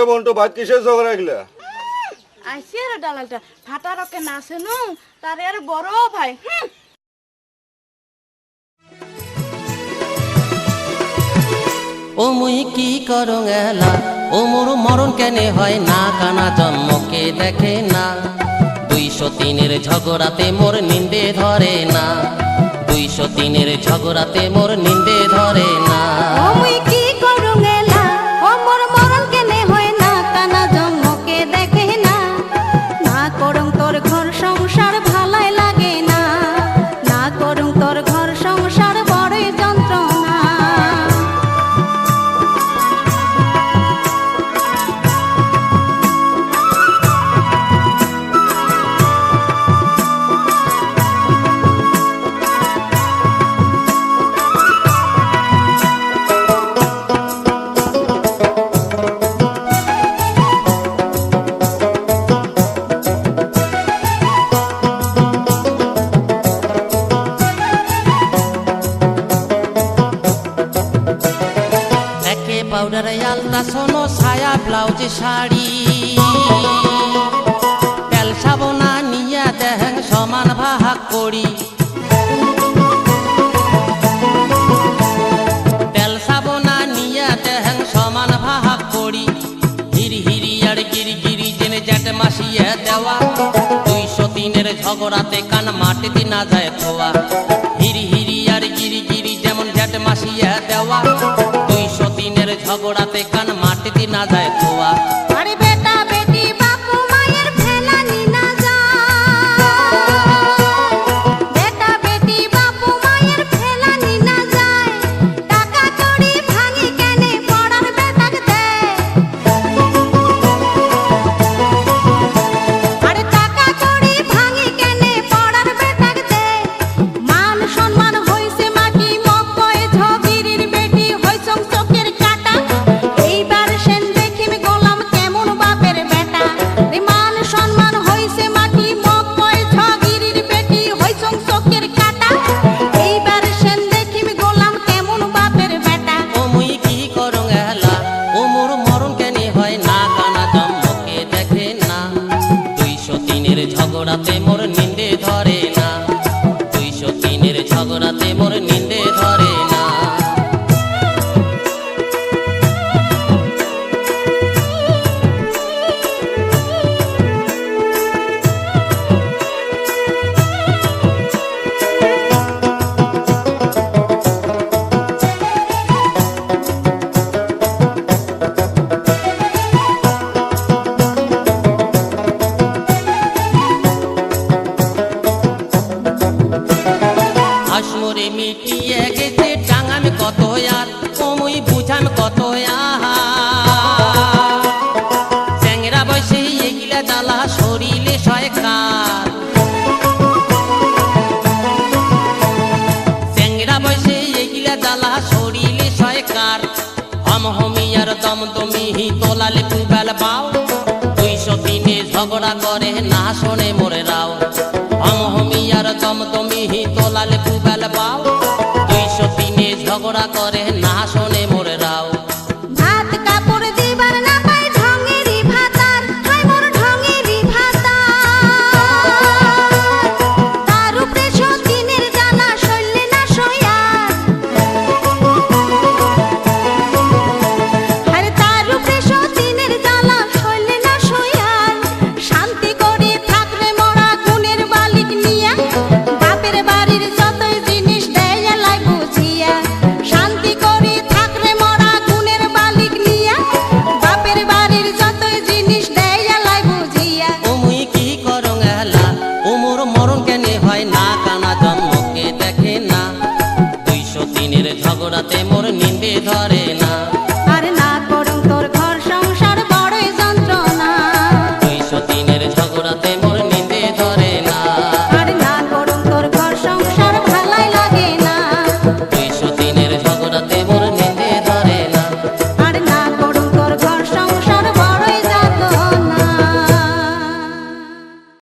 কিরে বন্টু ভাত কিসের ঝগড়া আইসি আর দালালটা ফাটা রকে তার আর বড় ভাই হুম। ও মুই কি করং এলা? ও মোর মরণ কেনে হয় না? কানা জন্মকে দেখে না? দুইশো তিনের ঝগড়াতে মোর নিন্দে ধরে না। দুইশো তিনের ঝগড়াতে মোর নিন্দে ধরে না। পাউডার আলতা সোনো ছায়া ব্লাউজ শাড়ি। তেল সাবনা নিয়া দেহেন সমান ভাগ করি। তেল সাবনা নিয়া দেহেন সমান ভাগ করি। হিরি হিরি আর গিরি গিরি জেনে জ্যাট মাসিয়ে দেওয়া। দুইশো তিনের ঝগড়াতে কান মাটিতে না যায় থোয়া হিরি হিরি আর গিরি গিরি যেমন জ্যাট মাসিয়ে দেওয়া। ঝগড়াতে কান মাটিতে না যায়। চ্যাংরা বসে, এগিলা জ্বালা শরীরে সয়কার হম হমিয়ার দম দমি তোলালে পুবেল পাও দুইশো দিনে ঝগড়া করে, না শোনে মোরে রাও। হম হমিয়ার দম দমি তোলালে পুবেল পাও দুইশো দিনে ঝগড়া করে, না শোনে হয় না।